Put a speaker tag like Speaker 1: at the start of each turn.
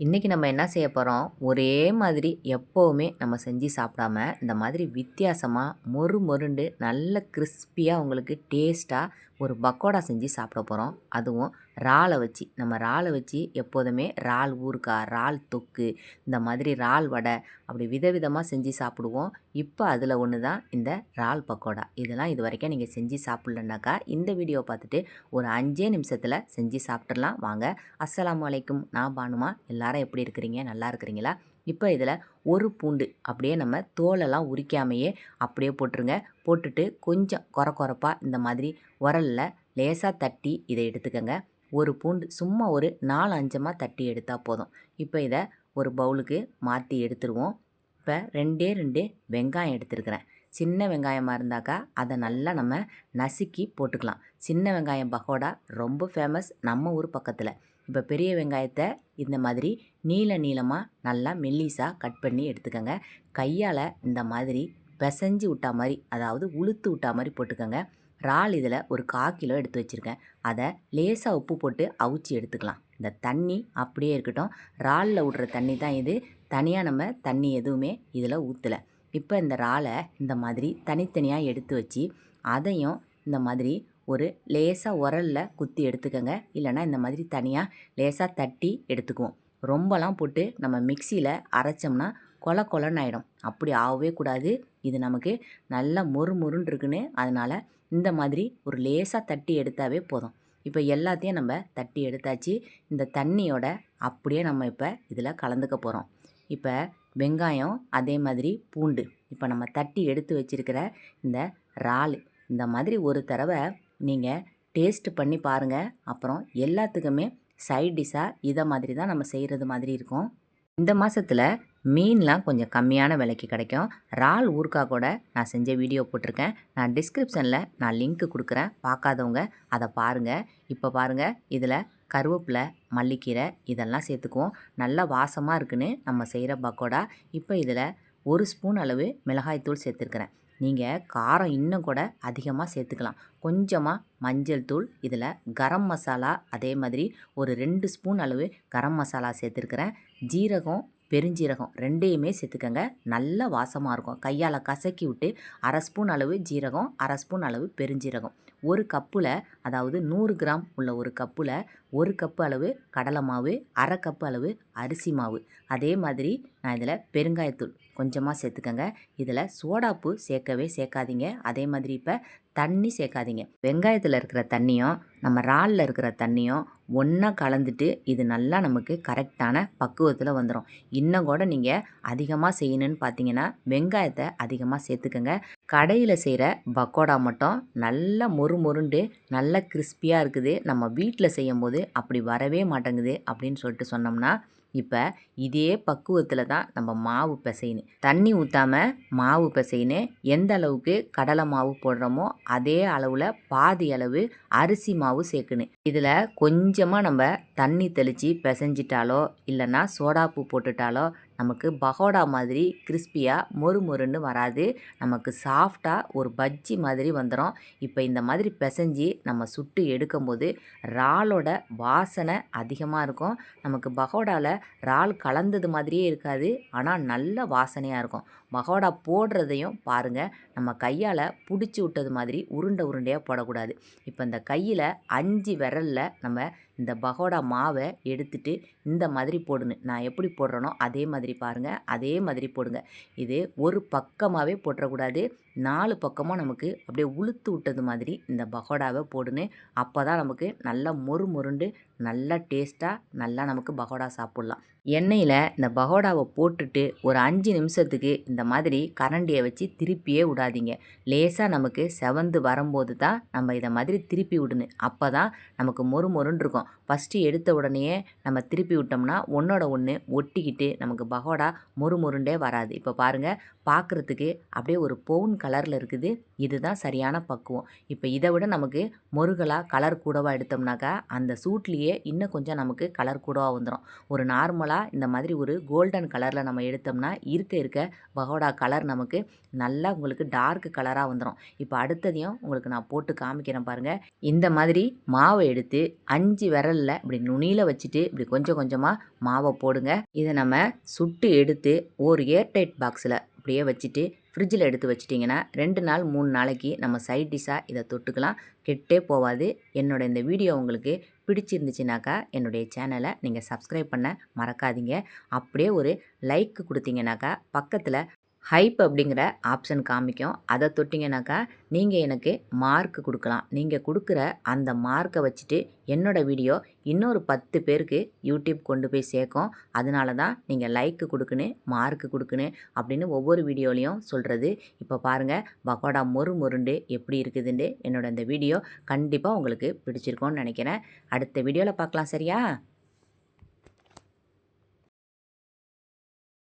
Speaker 1: இன்றைக்கி நம்ம என்ன செய்ய போகிறோம் ஒரே மாதிரி எப்போவுமே நம்ம செஞ்சு சாப்பிடாம இந்த மாதிரி வித்தியாசமாக மொறு மொருண்டு நல்ல கிறிஸ்பியாக உங்களுக்கு டேஸ்ட்டாக ஒரு பக்கோடா செஞ்சு சாப்பிட போகிறோம் அதுவும் இறாலை வச்சு. நம்ம இறாலை வச்சு எப்போதுமே இறால் ஊறுக்காய் இறால் தொக்கு இந்த மாதிரி இறால் வடை அப்படி விதவிதமாக செஞ்சு சாப்பிடுவோம். இப்போ அதில் ஒன்று தான் இந்த இறால் பக்கோடா. இதெல்லாம் இது வரைக்கும் நீங்கள் செஞ்சு சாப்பிட்லனாக்கா இந்த வீடியோ பார்த்துட்டு ஒரு அஞ்சே நிமிஷத்தில் செஞ்சு சாப்பிட்றலாம் வாங்க. அஸ்லாம் வலைக்கும் நான் பானுமா. எல்லாரும் எப்படி இருக்கிறீங்க? நல்லா இருக்கிறீங்களா? இப்போ இதில் ஒரு பூண்டு அப்படியே நம்ம தோலெல்லாம் உரிக்காமையே அப்படியே போட்டுருங்க. போட்டுட்டு கொஞ்சம் கொர கொரப்பாக இந்த மாதிரி உரலில் லேசாக தட்டி இதை எடுத்துக்கோங்க. ஒரு பூண்டு சும்மா ஒரு நாலு அஞ்சமாக தட்டி எடுத்தால் போதும். இப்போ இதை ஒரு பவுலுக்கு மாற்றி எடுத்துருவோம். இப்போ ரெண்டே ரெண்டு வெங்காயம் எடுத்துருக்கிறேன். சின்ன வெங்காயமாக இருந்தாக்கா அதை நல்லா நம்ம நசுக்கி போட்டுக்கலாம். சின்ன வெங்காயம் பகோடா ரொம்ப ஃபேமஸ் நம்ம ஊர் பக்கத்தில். இப்போ பெரிய வெங்காயத்தை இந்த மாதிரி நீள நீளமாக நல்லா மெல்லிஸாக கட் பண்ணி எடுத்துக்கோங்க. கையால் இந்த மாதிரி பிசைஞ்சு விட்டா மாதிரி அதாவது உளுத்து விட்டா மாதிரி போட்டுக்கோங்க. இறால் இதில் ஒரு கா கிலோ எடுத்து வச்சுருக்கேன் அதை லேசாக உப்பு போட்டு அவிச்சு எடுத்துக்கலாம். இந்த தண்ணி அப்படியே இருக்கட்டும். இறாலில் விட்ற தண்ணி தான் இது. தனியாக நம்ம தண்ணி எதுவுமே இதில் ஊற்றலை இப்போ இந்த இறாலை இந்த மாதிரி தனித்தனியாக எடுத்து வச்சு அதையும் இந்த மாதிரி ஒரு லேசாக உரலில் குத்தி எடுத்துக்கோங்க. இல்லைனா இந்த மாதிரி தனியாக லேசாக தட்டி எடுத்துக்குவோம். ரொம்பலாம் போட்டு நம்ம மிக்சியில் அரைச்சோம்னா கொல கொலன்னு ஆகிடும் அப்படி ஆகவே கூடாது. இது நமக்கு நல்லா மொறு மொறுன்னு இருக்குன்னு அதனால் இந்த மாதிரி ஒரு லேசாக தட்டி எடுத்தாவே போதும். இப்போ எல்லாத்தையும் நம்ம தட்டி எடுத்தாச்சு. இந்த தண்ணியோட அப்படியே நம்ம இப்போ இதில் கலந்துக்க போகிறோம் இப்போ வெங்காயம் அதே மாதிரி பூண்டு. இப்போ நம்ம தட்டி எடுத்து வச்சுருக்கிற இந்த இறால். இந்த மாதிரி ஒரு தடவை நீங்கள் டேஸ்ட் பண்ணி பாருங்கள் அப்புறம் எல்லாத்துக்குமே சைட் டிஷ்ஷாக இதை மாதிரி தான் நம்ம செய்கிறது மாதிரி இருக்கும். இந்த மாதத்தில் மீன்லாம் கொஞ்சம் கம்மியான விலைக்கு கிடைக்கும். இறால் ஊறுக்கா கூட நான் செஞ்ச வீடியோ போட்டிருக்கேன். நான் டிஸ்கிரிப்ஷனில் நான் லிங்க்கு கொடுக்குறேன். பார்க்காதவங்க அதை பாருங்கள் இப்போ பாருங்கள் இதில் கருவேப்பிலை மல்லிக்கீரை இதெல்லாம் சேர்த்துக்குவோம். நல்லா வாசமாக இருக்குன்னு நம்ம செய்கிற பக்கோடா. இப்போ இதில் ஒரு ஸ்பூன் அளவு மிளகாய்த்தூள் சேர்த்துருக்குறேன். நீங்கள் காரம் இன்னும் கூட அதிகமாக சேர்த்துக்கலாம். கொஞ்சமாக மஞ்சள் தூள் இதில் கரம் மசாலா அதே மாதிரி ஒரு ரெண்டு ஸ்பூன் அளவு கரம் மசாலா சேர்த்துருக்குறேன். ஜீரகம் பெருஞ்சீரகம் ரெண்டையுமே சேர்த்துக்கங்க. நல்ல வாசமாக இருக்கும். கையால் கசக்கி விட்டு அரை ஸ்பூன் அளவு ஜீரகம் அரை ஸ்பூன் அளவு பெருஞ்சீரகம். ஒரு கப்பில் அதாவது நூறு கிராம் உள்ள ஒரு கப்பில் ஒரு கப்பு அளவு கடலை மாவு அரை கப்பு அளவு அரிசி மாவு. அதே மாதிரி நான் இதில் பெருங்காயத்தூள் கொஞ்சமாக சேர்த்துக்கங்க. இதில் சோடாப்பு சேர்க்கவே சேர்க்காதீங்க. அதே மாதிரி இப்போ தண்ணி சேர்க்காதீங்க. வெங்காயத்தில் இருக்கிற தண்ணியும் நம்ம இறாலில் இருக்கிற தண்ணியும் ஒன்றா கலந்துட்டு இது நல்லா நமக்கு கரெக்டான பக்குவத்தில் வந்துடும் இன்னும் கூட நீங்கள் அதிகமாக செய்யணும்னு பார்த்தீங்கன்னா வெங்காயத்தை அதிகமாக சேர்த்துக்கோங்க. கடையில் செய்கிற பக்கோடா மட்டும் நல்லா மொறு மொருண்டு நல்ல கிறிஸ்பியாக இருக்குது. நம்ம வீட்டில் செய்யும் போது அப்படி வரவே மாட்டேங்குது அப்படின்னு சொல்லிட்டு சொன்னோம்னா இப்போ இதே பக்குவத்தில் தான் நம்ம மாவு பிசைன்னு தண்ணி ஊற்றாமல் மாவு பிசைன்னு எந்த அளவுக்கு கடலை மாவு போடுறோமோ அதே அளவில் பாதி அளவு அரிசி மாவு சேர்க்கணும். இதில் கொஞ்சமாக நம்ம தண்ணி தெளித்து பிசைஞ்சிட்டாலோ இல்லைன்னா சோடாப்பு போட்டுட்டாலோ நமக்கு பகோடா மாதிரி கிறிஸ்பியாக மொறு மொறுன்னு வராது. நமக்கு சாஃப்டாக ஒரு பஜ்ஜி மாதிரி வந்துடும் இப்போ இந்த மாதிரி பிசைஞ்சி நம்ம சுட்டு எடுக்கும்போது இறாலோட வாசனை அதிகமாக இருக்கும். நமக்கு பகோடாவில் இறால் கலந்தது மாதிரியே இருக்காது ஆனால் நல்ல வாசனையாக இருக்கும். பகோடா போடுறதையும் பாருங்கள் நம்ம கையால் பிடிச்சி விட்டது மாதிரி உருண்டை உருண்டையாக போடக்கூடாது. இப்போ இந்த கையில் அஞ்சு விரலில் நம்ம இந்த பகோடா மாவை எடுத்துட்டு இந்த மாதிரி போடணும் நான் எப்படி போடுறேனோ அதே மாதிரி பாருங்கள் அதே மாதிரி போடுங்க. இது ஒரு பக்கமாகவே போட்டுறக்கூடாது. நாலு பக்கமும் நமக்கு அப்படியே உளுத்து விட்டது மாதிரி இந்த பகோடாவை போடுன்னு. அப்போ தான் நமக்கு நல்லா மொறு மொருண்டு நல்லா டேஸ்ட்டாக நல்லா நமக்கு பகோடா சாப்பிட்லாம். எண்ணெயில் இந்த பகோடாவை போட்டுட்டு ஒரு அஞ்சு நிமிஷத்துக்கு இந்த மாதிரி கரண்டியை வச்சு திருப்பியே விடாதீங்க. லேசாக நமக்கு செவந்து வரும்போது தான் நம்ம இதை மாதிரி திருப்பி விடணும். அப்போ தான் நமக்கு மொறு மொறுன்னு இருக்கும். ஃபஸ்ட்டு எடுத்த உடனேயே நம்ம திருப்பி விட்டோம்னா ஒன்றோட ஒன்று ஒட்டிக்கிட்டு நமக்கு பகோடா மொறு மொருண்டே வராது. இப்போ பாருங்கள் பார்க்குறதுக்கு அப்படியே ஒரு பவுன் கலரில் இருக்குது. இதுதான் சரியான பக்குவம். இப்போ இதை விட நமக்கு முருகலாக கலர் கூடவாக எடுத்தோம்னாக்கா அந்த சூட்லேயே இன்னும் கொஞ்சம் நமக்கு கலர் கூடவாக வந்துடும் ஒரு நார்மலாக இந்த மாதிரி ஒரு கோல்டன் கலரில் நம்ம எடுத்தோம்னா இருக்க இருக்க பகோடா கலர் நமக்கு நல்லா உங்களுக்கு டார்க் கலராக வந்துடும் இப்போ அடுத்ததையும் உங்களுக்கு நான் போட்டு காமிக்கிறேன் பாருங்கள் இந்த மாதிரி மாவை எடுத்து அஞ்சு விரலில் இப்படி நுனியில் வச்சுட்டு இப்படி கொஞ்சம் கொஞ்சமாக மாவை போடுங்க. இதை நம்ம சுட்டு எடுத்து ஒரு ஏர்டைட் பாக்ஸில் அப்படியே வச்சுட்டு ஃப்ரிட்ஜில் எடுத்து வச்சிட்டிங்கன்னா ரெண்டு நாள் மூணு நாளைக்கு நம்ம சைட் டிஷ்ஷாக இதை தொட்டுக்கலாம். கெட்டே போகாது. என்னோட இந்த வீடியோ உங்களுக்கு பிடிச்சிருந்துச்சுனாக்கா என்னுடைய சேனலை நீங்கள் சப்ஸ்கிரைப் பண்ண மறக்காதீங்க. அப்படியே ஒரு லைக் கொடுத்தீங்கனாக்கா பக்கத்தில் ஹைப் அப்படிங்கிற ஆப்ஷன் காமிக்கும். அதை தொட்டிங்கனாக்கா நீங்கள் எனக்கு மார்க் கொடுக்கலாம். நீங்கள் கொடுக்குற அந்த மார்க்கை வச்சுட்டு என்னோட வீடியோ இன்னொரு பத்து பேருக்கு யூடியூப் கொண்டு போய் சேர்க்கும். அதனால தான் நீங்கள் லைக்கு கொடுக்கணும் மார்க்கு கொடுக்கணும் அப்படின்னு ஒவ்வொரு வீடியோலையும் சொல்கிறது இப்போ பாருங்கள் பக்கோடா மொறு மொருண்டு எப்படி இருக்குதுன்னு என்னோட இந்த வீடியோ கண்டிப்பாக உங்களுக்கு பிடிச்சிருக்கோன்னு நினைக்கிறேன். அடுத்த வீடியோவில் பார்க்கலாம் சரியா?